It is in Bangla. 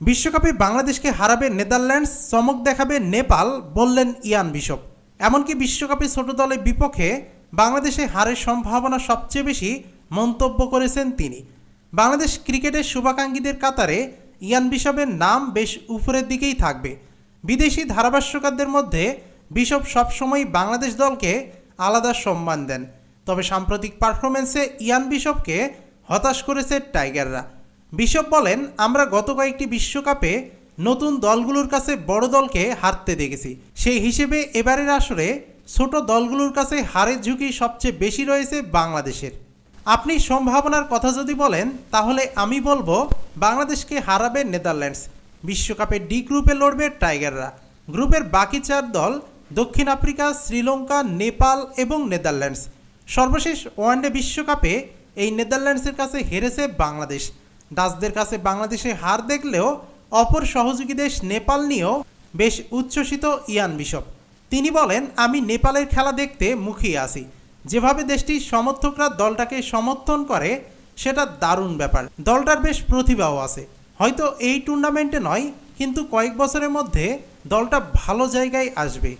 বিশ্বকাপে বাংলাদেশকে হারাবে নেদারল্যান্ডস, চমক দেখাবে নেপাল, বললেন ইয়ান বিশপ। এমনকি বিশ্বকাপে ছোট দলের বিপক্ষে বাংলাদেশে হারের সম্ভাবনা সবচেয়ে বেশি মন্তব্য করেছেন তিনি। বাংলাদেশ ক্রিকেটের শুভাকাঙ্ক্ষীদের কাতারে ইয়ান বিশপের নাম বেশ উপরের দিকেই থাকবে। বিদেশি ধারাভাষ্যকারদের মধ্যে বিশপ সবসময় বাংলাদেশ দলকে আলাদা সম্মান দেন। তবে সাম্প্রতিক পারফরমেন্সে ইয়ান বিশপকে হতাশ করেছে টাইগাররা। বিশপ বলেন, আমরা গত কয়েকটি বিশ্বকাপে নতুন দলগুলোর কাছে বড় দলকে হারতে দেখেছি। সেই হিসেবে এবারের আসরে ছোট দলগুলোর কাছে হারের ঝুঁকি সবচেয়ে বেশি রয়েছে বাংলাদেশের। আপনি সম্ভাবনার কথা যদি বলেন, তাহলে আমি বলব, বাংলাদেশকে হারাবে নেদারল্যান্ডস। বিশ্বকাপে ডি গ্রুপে লড়বে টাইগাররা। গ্রুপের বাকি চার দল দক্ষিণ আফ্রিকা, শ্রীলঙ্কা, নেপাল এবং নেদারল্যান্ডস। সর্বশেষ ওয়ানডে বিশ্বকাপে এই নেদারল্যান্ডসের কাছে হেরেছে বাংলাদেশ। ডাচদের কাছে বাংলাদেশে হার দেখলেও অপর সহযোগী দেশ নেপাল নিয়েও বেশ উচ্ছ্বসিত ইয়ান বিশপ। তিনি বলেন, আমি নেপালের খেলা দেখতে মুখিয়ে আছি। যেভাবে দেশটির সমর্থকরা দলটাকে সমর্থন করে, সেটা দারুণ ব্যাপার। দলটার বেশ প্রতিভাও আছে। হয়তো এই টুর্নামেন্টে নয়, কিন্তু কয়েক বছরের মধ্যে দলটা ভালো জায়গায় আসবে।